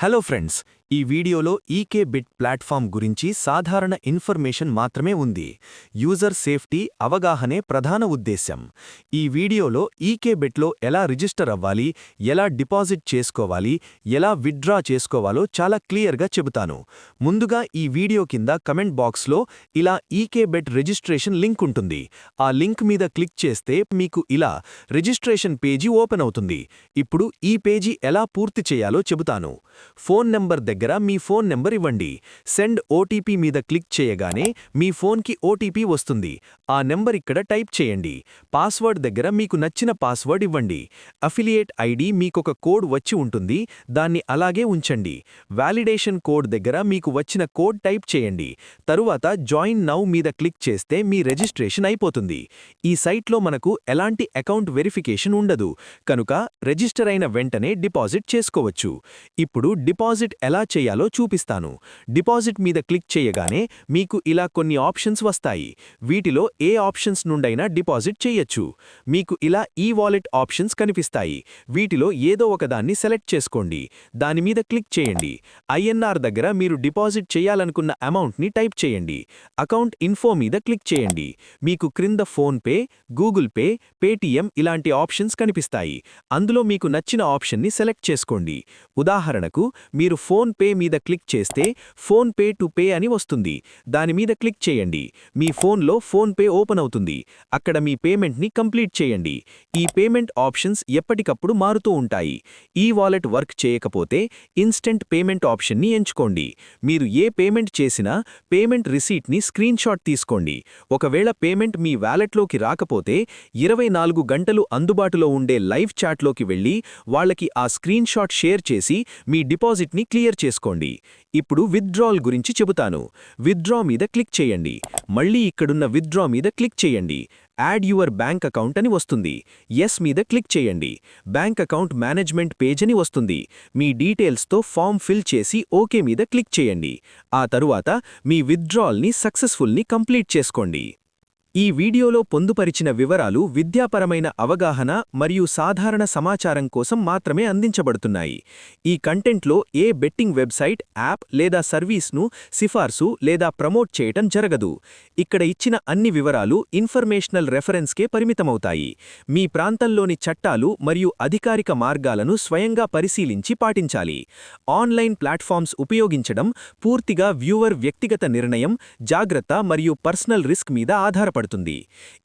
Hello friends, ఈ వీడియోలో ఈకే bit platform గురించి సాధారణ ఇన్ఫర్మేషన్ మాత్రమే ఉంది. యూజర్ సేఫ్టీ అవగాహనే ప్రధాన ఉద్దేశ్యం. ఈ వీడియోలో ఈకే బిట్లో ఎలా రిజిస్టర్ అవ్వాలి ఎలా డిపాజిట్ చేసుకోవాలి ఎలా విత్డ్రా చేసుకోవాలో చాలా క్లియర్గా చెబుతాను. ముందుగా ఈ వీడియో కింద కమెంట్ బాక్స్లో ఇలా ఈకే బెట్ రిజిస్ట్రేషన్ లింక్ ఉంటుంది. ఆ లింక్ మీద క్లిక్ చేస్తే మీకు ఇలా రిజిస్ట్రేషన్ పేజీ ఓపెన్ అవుతుంది. ఇప్పుడు ఈ పేజీ ఎలా పూర్తి చేయాలో చెబుతాను. ఫోన్ నెంబర్ దగ్గర దగ్గర మీ ఫోన్ నెంబర్ ఇవ్వండి. సెండ్ ఓటీపీ మీద క్లిక్ చేయగానే మీ ఫోన్కి ఓటీపీ వస్తుంది. ఆ నెంబర్ ఇక్కడ టైప్ చేయండి. పాస్వర్డ్ దగ్గర మీకు నచ్చిన పాస్వర్డ్ ఇవ్వండి. అఫిలియేట్ ఐడి మీకొక కోడ్ వచ్చి ఉంటుంది. దాన్ని అలాగే ఉంచండి. వ్యాలిడేషన్ కోడ్ దగ్గర మీకు వచ్చిన కోడ్ టైప్ చేయండి. తరువాత జాయిన్ నౌ మీద క్లిక్ చేస్తే మీ రిజిస్ట్రేషన్ అయిపోతుంది. ఈ సైట్లో మనకు ఎలాంటి అకౌంట్ వెరిఫికేషన్ ఉండదు. కనుక రిజిస్టర్ అయిన వెంటనే డిపాజిట్ చేసుకోవచ్చు. ఇప్పుడు డిపాజిట్ ఎలా చేయాలో చూపిస్తాను. డిపాజిట్ మీద క్లిక్ చేయగానే మీకు ఇలా కొన్ని ఆప్షన్స్ వస్తాయి. వీటిలో ఏ ఆప్షన్స్ నుండైనా డిపాజిట్ చేయొచ్చు. మీకు ఇలా ఈ వాలెట్ ఆప్షన్స్ కనిపిస్తాయి. వీటిలో ఏదో ఒకదాన్ని సెలెక్ట్ చేసుకోండి. దాని మీద క్లిక్ చేయండి. ఐఎన్ఆర్ దగ్గర మీరు డిపాజిట్ చేయాలనుకున్న అమౌంట్ని టైప్ చేయండి. అకౌంట్ ఇన్ఫో మీద క్లిక్ చేయండి. మీకు క్రింద ఫోన్పే గూగుల్ పే పేటీఎం ఇలాంటి ఆప్షన్స్ కనిపిస్తాయి. అందులో మీకు నచ్చిన ఆప్షన్ని సెలెక్ట్ చేసుకోండి. ఉదాహరణకు మీరు ఫోన్ పే మీద క్లిక్ చేస్తే ఫోన్ పే టు పే అని వస్తుంది. దాని మీద క్లిక్ చేయండి. మీ ఫోన్లో ఫోన్ పే ఓపెన్ అవుతుంది. అక్కడ మీ పేమెంట్ని కంప్లీట్ చేయండి. ఈ పేమెంట్ ఆప్షన్స్ ఎప్పటికప్పుడు మారుతూ ఉంటాయి. ఈ వాలెట్ వర్క్ చేయకపోతే ఇన్స్టెంట్ పేమెంట్ ఆప్షన్ని ఎంచుకోండి. మీరు ఏ పేమెంట్ చేసినా పేమెంట్ రిసీట్ని స్క్రీన్షాట్ తీసుకోండి. ఒకవేళ పేమెంట్ మీ వ్యాలెట్లోకి రాకపోతే ఇరవై నాలుగు గంటలు అందుబాటులో ఉండే లైవ్ చాట్లోకి వెళ్ళి వాళ్ళకి ఆ స్క్రీన్షాట్ షేర్ చేసి మీ డిపాజిట్ని క్లియర్ చేసుకోండి. ఇప్పుడు విత్డ్రాల్ గురించి చెబుతాను. విత్డ్రా మీద క్లిక్ చేయండి. మళ్ళీ ఇక్కడున్న విత్డ్రా మీద క్లిక్ చేయండి. యాడ్ యువర్ బ్యాంక్ అకౌంట్ అని వస్తుంది. ఎస్ మీద క్లిక్ చేయండి. బ్యాంక్ అకౌంట్ మేనేజ్మెంట్ పేజ్ అని వస్తుంది. మీ డీటెయిల్స్తో ఫామ్ ఫిల్ చేసి ఓకే మీద క్లిక్ చేయండి. ఆ తరువాత మీ విత్డ్రాల్ని సక్సెస్ఫుల్ని కంప్లీట్ చేసుకోండి. ఈ వీడియోలో పొందుపరిచిన వివరాలు విద్యాపరమైన అవగాహన మరియు సాధారణ సమాచారం కోసం మాత్రమే అందించబడుతున్నాయి. ఈ కంటెంట్లో ఏ బెట్టింగ్ వెబ్సైట్ యాప్ లేదా సర్వీస్ను సిఫార్సు లేదా ప్రమోట్ చేయటం జరగదు. ఇక్కడ ఇచ్చిన అన్ని వివరాలు ఇన్ఫర్మేషనల్ రెఫరెన్స్కే పరిమితమవుతాయి. మీ ప్రాంతంలోని చట్టాలు మరియు అధికారిక మార్గాలను స్వయంగా పరిశీలించి పాటించాలి. ఆన్లైన్ ప్లాట్ఫామ్స్ ఉపయోగించడం పూర్తిగా వ్యూవర్ వ్యక్తిగత నిర్ణయం జాగ్రత్త మరియు పర్సనల్ రిస్క్ మీద ఆధారపడుతుంది. పడుతుంది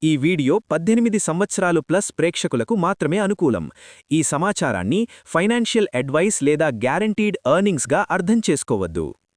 ఈ వీడియో పద్దెనిమిది సంవత్సరాలు ప్లస్ ప్రేక్షకులకు మాత్రమే అనుకూలం. ఈ సమాచారాన్ని ఫైనాన్షియల్ అడ్వైస్ లేదా గ్యారంటీడ్ ఎర్నింగ్స్గా అర్థం చేసుకోవద్దు.